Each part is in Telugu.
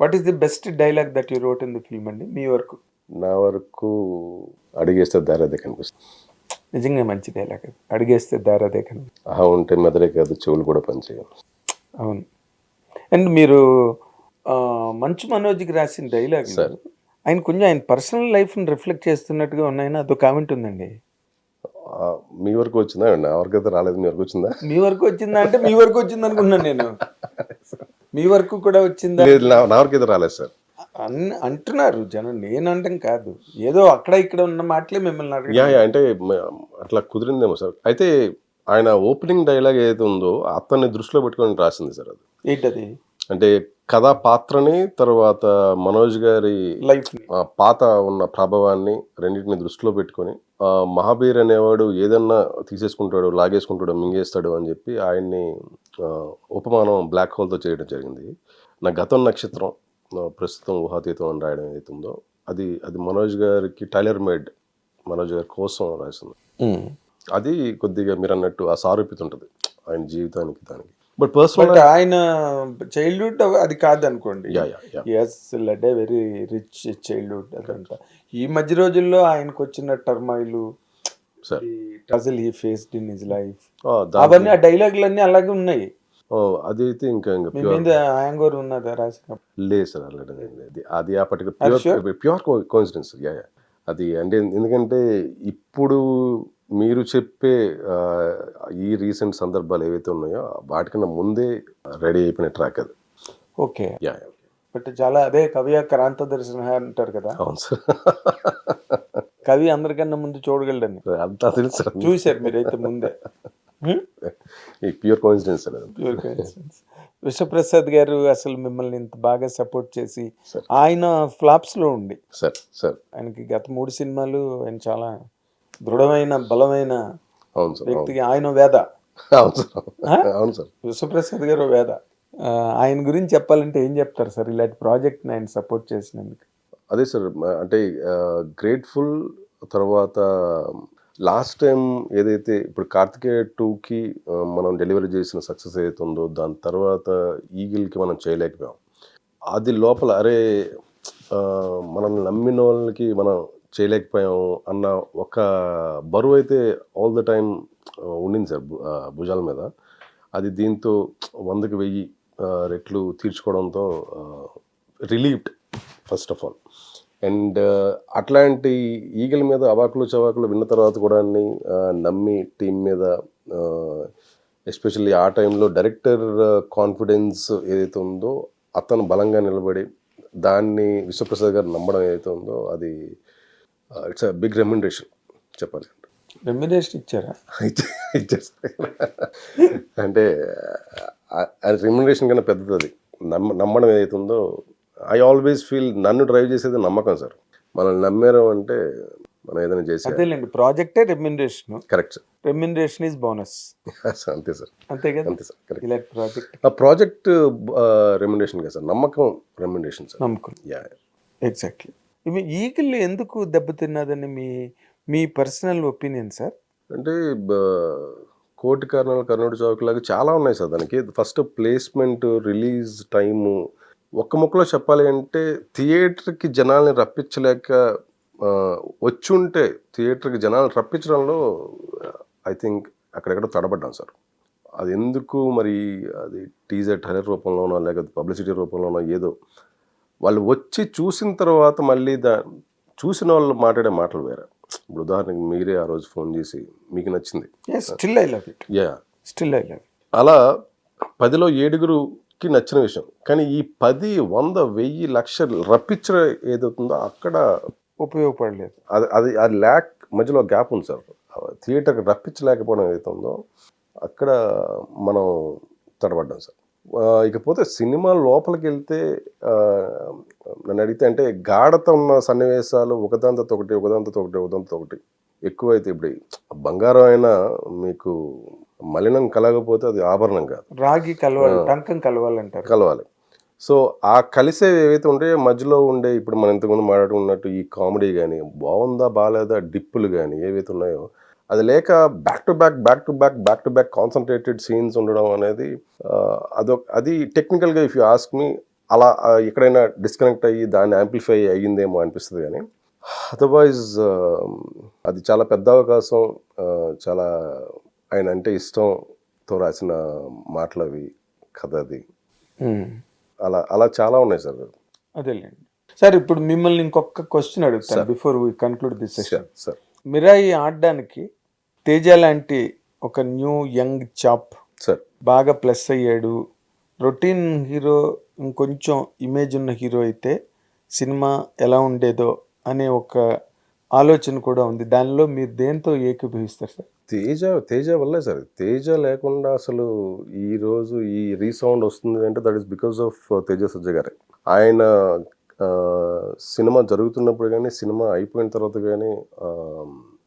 What is the best dialogue that you wrote in the film అండి? మీ వరకు? నా వరకు అడిగేస్తే దారి అదే కనిపిస్తుంది. నిజంగా మంచి డైలాగ్ అది. అడిగేస్తే దారి అదే కన్నా ఆహా ఉంటే మెదడే కాదు చెవులు కూడా పనిచేయాలి అవును. అండ్ మీరు మంచు మనోజ్కి రాసిన డైలాగ్ ఆయన కొంచెం ఆయన పర్సనల్ లైఫ్ని రిఫ్లెక్ట్ చేస్తున్నట్టుగా ఉన్నాయని అదొక కామెంట్ ఉందండి. మీ వరకు వచ్చిందా? నా వరకు అయితే రాలేదు. మీ వరకు వచ్చిందా? మీ వరకు వచ్చిందా అంటే మీ వరకు వచ్చింది అనుకున్నాను నేను. మీ వరకు కూడా వచ్చిందా? నా వరకు రాలేదు సార్. అన్ అంటున్నారు జనం. నేను అంటాం కాదు. ఏదో అక్కడ ఇక్కడ ఉన్న మాటలే మిమ్మల్ని యా అంటే అట్లా కుదిరిందేమో సార్. అయితే ఆయన ఓపెనింగ్ డైలాగ్ ఏదైతే ఉందో అతన్ని దృష్టిలో పెట్టుకొని రాసింది సార్ అది. ఏంటది? అంటే కథా పాత్రని తర్వాత మనోజ్ గారి లైఫ్ పాత ఉన్న ప్రభావాన్ని రెండింటిని దృష్టిలో పెట్టుకొని మహాబీర్ అనేవాడు ఏదన్నా తీసేసుకుంటాడు లాగేసుకుంటాడు మింగేస్తాడు అని చెప్పి ఆయన్ని ఉపమానం బ్లాక్ హోల్తో చేయడం జరిగింది. నా గతం నక్షత్రం ప్రస్తుతం ఊహాతీతం అని రాయడం ఏదైతే ఉందో అది అది మనోజ్ గారికి టైలర్ మేడ్ మనోజ్ గారి కోసం రాసింది. అది కొద్దిగా మీరు అన్నట్టు ఆ సారూప్యత ఉంటుంది. ఆయన జీవితానికి దానికి. బట్ పర్సనల్ ఆయన చైల్డ్హుడ్ అది కాదు అనుకోండి yes led a very rich childhood అదంతా. ఈ మధ్య రోజుల్లో ఆయనకు వచ్చిన turmoil sir struggle he faced in his life అవన్నీ ఆ డైలాగులన్నీ అలాగే ఉన్నాయి. ఓ, అది అయితే ఇంకా మీద హ్యాంగోర్ ఉన్నదా రాసిన? లేదు సార్ లేదు. అది ఆ పర్టికులర్ ప్యూర్ ప్యూర్ యా అది అంటే ఎందుకంటే ఇప్పుడు మీరు చెప్పే ఈ రీసెంట్ సందర్భాలు ఏవైతే ఉన్నాయో వాటికన్నా ముందే రెడీ అయిపోయిన ట్రాక్ అది. ఓకే. యా బట్ చాలా అదే కవి క్రాంత దర్శన అంటారు కదా. అవును సార్. కవి అందరికన్నా ముందు చూడగలడని. అంతా తెలుసు చూశారు మీరైతే ముందే? ఈ ప్యూర్ అది. Pure coincidence. విశ్వప్రసాద్ గారు అసలు మిమ్మల్ని ఇంత బాగా సపోర్ట్ చేసి. ఆయన ఫ్లాప్స్లో ఉండి. Sir sir. ఆయనకి గత మూడు సినిమాలు ఆయన చాలా దృఢమైన బలమైన అవును సార్ వ్యక్తికి ఆయన వేద. అవును సార్ అవును. సార్. విశ్వప్రసాద్ గారు వేద. ఆయన గురించి చెప్పాలంటే ఏం చెప్తారు సార్ ఇలాంటి ప్రాజెక్ట్ ఆయన సపోర్ట్ చేసినందుకు? అదే సార్ అంటే గ్రేట్ఫుల్ తర్వాత లాస్ట్ టైం ఏదైతే ఇప్పుడు కార్తికేయ టూకి మనం డెలివరీ చేసిన సక్సెస్ ఏదైతే ఉందో దాని తర్వాత ఈగిల్కి మనం చేయలేకపోయాం. అది లోపల అరే మనల్ని నమ్మిన వాళ్ళకి మనం చేయలేకపోయాం అన్న ఒక బరువు అయితే ఆల్ ద టైం ఉండింది సార్ భుజాల మీద. అది దీంతో వందకి వెయ్యి రెట్లు తీర్చుకోవడంతో relieved first of all and అట్లాంటి ఈగల మీద అవాకులు చవాకులు విన్న తర్వాత కూడా అన్ని, నమ్మి టీం మీద ఎస్పెషల్లీ ఆ టైంలో డైరెక్టర్ కాన్ఫిడెన్స్ ఏదైతే ఉందో అతను బలంగా నిలబడి దాన్ని విశ్వప్రసాద్ గారు నమ్మడం ఏదైతే ఉందో అది ఇట్స్ అ బిగ్ రెమ్యునరేషన్ చెప్పాలి. రెమ్యునేషన్ ఇచ్చారా. అంటే రెమ్యునరేషన్ కన్నా పెద్దది. అది నమ్మ నమ్మడం ఏదైతే ఉందో ఐ ఆల్వేస్ ఫీల్ నన్ను డ్రైవ్ చేసేది నమ్మకం సార్. మనల్ని నమ్మారు అంటే మనం ఏదైనా చేసే అదేలేండి ప్రాజెక్టే remuneration correct remuneration is bonus sir అంతే సార్ అంతే కదా? అంతే సార్ కరెక్ట్ ప్రాజెక్ట్ ఆ ప్రాజెక్ట్ రెమ్యునరేషన్ కదా సార్ నమ్మకం రెమ్యునరేషన్ సార్ నమ్మకం. యా ఎగ్జాక్ట్లీ ఈగిల్ ఎందుకు దెబ్బతిన్నదని మీ మీ పర్సనల్ ఒపీనియన్ సార్? అంటే కోటి కారణాలు కర్ణుడి చౌక్ లాగా చాలా ఉన్నాయి సార్ దానికి. ఫస్ట్ ప్లేస్మెంట్ రిలీజ్ టైము ఒక్క ముక్కలో చెప్పాలి అంటే థియేటర్కి జనాల్ని రప్పించలేక వచ్చి వచ్చుంటే థియేటర్కి జనాల్ని రప్పించడంలో ఐ థింక్ అక్కడెక్కడ తడబడ్డాం సార్. అది ఎందుకు మరి అది టీజర్ టైలర్ రూపంలోనో లేకపోతే పబ్లిసిటీ రూపంలోనో ఏదో వాళ్ళు వచ్చి చూసిన తర్వాత మళ్ళీ దా చూసిన వాళ్ళు మాట్లాడే మాటలు వేరే. ఇప్పుడు ఉదాహరణకి మీరే ఆ రోజు ఫోన్ చేసి మీకు నచ్చింది. Still I love it yeah still I love అలా పదిలో ఏడుగురుకి నచ్చిన విషయం. కానీ ఈ పది వంద వెయ్యి లక్షలు రప్పించడం ఏదవుతుందో అక్కడ ఉపయోగపడలేదు. అది అది అది ల్యాక్ మధ్యలో గ్యాప్ ఉంది సార్. థియేటర్కి రప్పించలేకపోవడం ఏదైతే ఉందో అక్కడ మనం తడబడ్డాం సార్. ఇకపోతే సినిమా లోపలికి వెళ్తే నన్ను అడిగితే అంటే గాఢత ఉన్న సన్నివేశాలు ఒకదాంతో ఒకటి ఒకదాంతో ఒకటి ఒకదాంతో ఒకటి. ఎక్కువైతే ఇప్పుడు బంగారం అయినా మీకు మలినం కలగకపోతే అది ఆభరణం కాదు. రాగి కలవాలి టంకం కలవాలంటారు. కలవాలి. సో ఆ కలిసే ఏవైతే ఉంటాయో మధ్యలో ఉండే ఇప్పుడు మనం ఇంతకుముందు మాట్లాడుకున్నట్టు ఈ కామెడీ కానీ బాగుందా బాగాలేదా డిప్పులు కానీ ఏవైతే ఉన్నాయో అది లేక back to back back to back back to back concentrated scenes ఉండడం అనేది అదొక అది టెక్నికల్గా ఇఫ్ యూ ఆస్క్ మీ అలా ఎక్కడైనా డిస్కనెక్ట్ అయ్యి దాన్ని యాంప్లిఫై అయ్యిందేమో అనిపిస్తుంది కానీ అదర్వైజ్ అది చాలా పెద్ద అవకాశం చాలా ఆయన అంటే ఇష్టంతో రాసిన మాటలు అవి కథ అది. అలా అలా చాలా ఉన్నాయి సార్. అదేలేండి. సార్ ఇప్పుడు మిమ్మల్ని ఇంకొక క్వశ్చన్ అడుగుతాను before we conclude this session sir sir Mirai ఆడడానికి తేజ లాంటి ఒక న్యూ యంగ్ చాప్ సార్. బాగా ప్లస్ అయ్యాడు. రొటీన్ హీరో ఇంకొంచెం ఇమేజ్ ఉన్న హీరో అయితే సినిమా ఎలా ఉండేదో అనే ఒక ఆలోచన కూడా ఉంది. దానిలో మీరు దేంతో ఏకీభవిస్తారు సార్? తేజ తేజ వల్లే సార్. తేజ లేకుండా అసలు ఈ రోజు ఈ రీసౌండ్ వస్తుంది అంటే that is because of Teja Sajja గారే. ఆయన ఆ, సినిమా జరుగుతున్నప్పుడు కానీ సినిమా అయిపోయిన తర్వాత కానీ ఆ,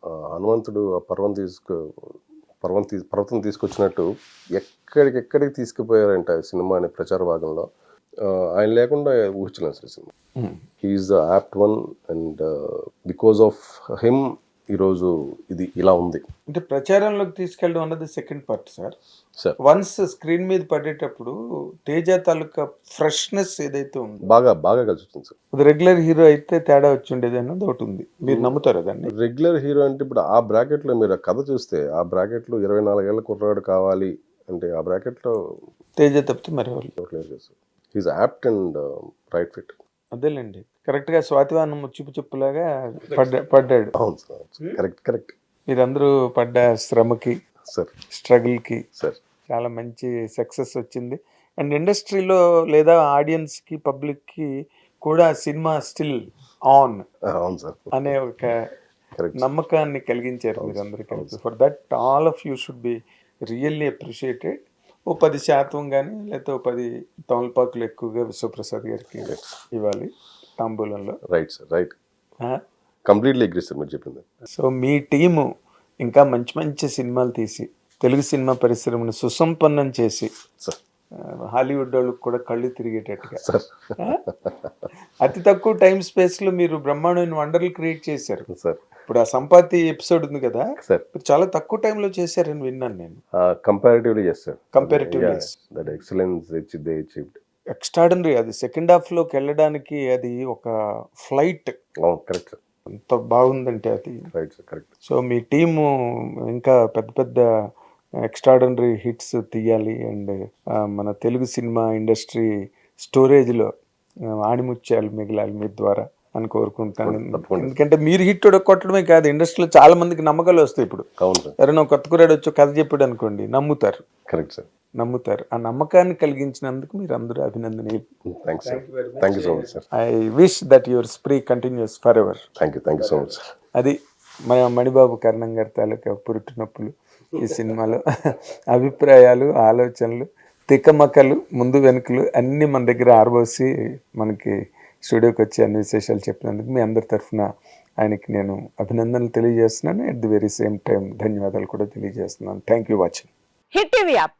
హనుమంతుడు ఆ పర్వం తీసుకు పర్వం తీ పర్వతం తీసుకొచ్చినట్టు ఎక్కడికెక్కడికి తీసుకుపోయారంట సినిమా అనే ప్రచార భాగంలో. ఆయన లేకుండా ఊహించలేం సార్ ఈ cinema. He's the apt one and because of him ఈరోజు ఇది ఇలా ఉంది. అంటే ప్రచారంలోకి తీసుకెళ్ళడం అన్నది second part sir sir once screen మీద పడేటప్పుడు తేజ తాలూకా ఫ్రెష్నెస్ ఏదైతే ఉందో బాగా బాగా కలిసి సార్ అది రెగ్యులర్ హీరో అయితే తేడా వచ్చి ఉండేది అన్నది ఒకటి ఉంది. మీరు నమ్ముతారా దాన్ని? రెగ్యులర్ హీరో అంటే ఇప్పుడు ఆ bracket లో మీరు కథ చూస్తే ఆ bracket లో ఇరవై నాలుగేళ్ళ కుర్రాడు కావాలి అంటే ఆ bracket లో తేజ తప్పితే మరి he's apt and right fit అదేలేండి. కరెక్ట్గా స్వాతివానం చిప్పు చెప్పులాగా పడ్డా పడ్డాడు. అవును సార్. Correct correct. మీరందరూ పడ్డ శ్రమకి సార్. స్ట్రగుల్కి సార్. చాలా మంచి సక్సెస్ వచ్చింది. అండ్ ఇండస్ట్రీలో లేదా ఆడియన్స్కి పబ్లిక్కి కూడా సినిమా స్టిల్ ఆన్ అవును సార్. అనే ఒక కరెక్ట్. నమ్మకాన్ని కలిగించారు మీరు అందరూ కలిసి for that all of you should be really appreciated ఓ పది శాతం కానీ లేకపోతే ఓ పది తమలపాకులు ఎక్కువగా విశ్వప్రసాద్ గారికి ఇవ్వాలి. తాంబూలంలో right sir right? Completely agree sir మీరు చెప్పింది. సో మీ టీము ఇంకా మంచి మంచి సినిమాలు తీసి తెలుగు సినిమా పరిశ్రమను సుసంపన్నం చేసి హాలీవుడ్ వాళ్ళకి కూడా కళ్ళు తిరిగేటట్టుగా? అతి తక్కువ టైం స్పేస్లో మీరు బ్రహ్మాండమైన వండర్లు క్రియేట్ చేశారు. సార్ ఇప్పుడు ఆ సంపాతి ఎపిసోడ్ ఉంది కదా? సార్ చాలా తక్కువ టైంలో చేశారని విన్నాను నేను. Comparatively yes sir Comparatively, yes. That excellence they achieved extraordinary అది సెకండ్ హాఫ్లోకి వెళ్ళడానికి అది ఒక ఫ్లైట్. కరెక్ట్. ఎంత బాగుందంటే అది. కరెక్ట్. సో మీ టీము ఇంకా పెద్ద పెద్ద ఎక్స్ట్రాడనరీ హిట్స్ తీయాలి అండ్ మన తెలుగు సినిమా ఇండస్ట్రీ స్టోరేజ్లో ఆణిముత్యాలు మిగలాలి మీ ద్వారా అని కోరుకుంటాను. ఎందుకంటే మీరు హిట్ కొట్టడమే కాదు ఇండస్ట్రీలో చాలా మందికి నమ్మకాలు వస్తాయి ఇప్పుడు. ఎవరైనా కొత్త కురాడు వచ్చి కథ చెప్పాడు అనుకోండి నమ్ముతారు. Correct sir. నమ్ముతారు. ఆ నమ్మకాన్ని కలిగించినందుకు మీరు అందరూ అభినందనీయులు thank you so much sir I wish that your spree continues for ever thank you thank you so much sir అది మన మణిబాబు కర్ణం గారి తాలూకా పురుటి నొప్పులు ఈ సినిమాలో. అభిప్రాయాలు ఆలోచనలు తిక్కమక్కలు ముందు వెనుకలు అన్నీ మన దగ్గర ఆరబోసి మనకి స్టూడియోకి వచ్చి అన్ని విశేషాలు చెప్పినందుకు మీ అందరి తరఫున ఆయనకి నేను అభినందనలు తెలియజేస్తున్నాను. At the very same time ధన్యవాదాలు కూడా తెలియజేస్తున్నాను. Thank you watching hit TV app.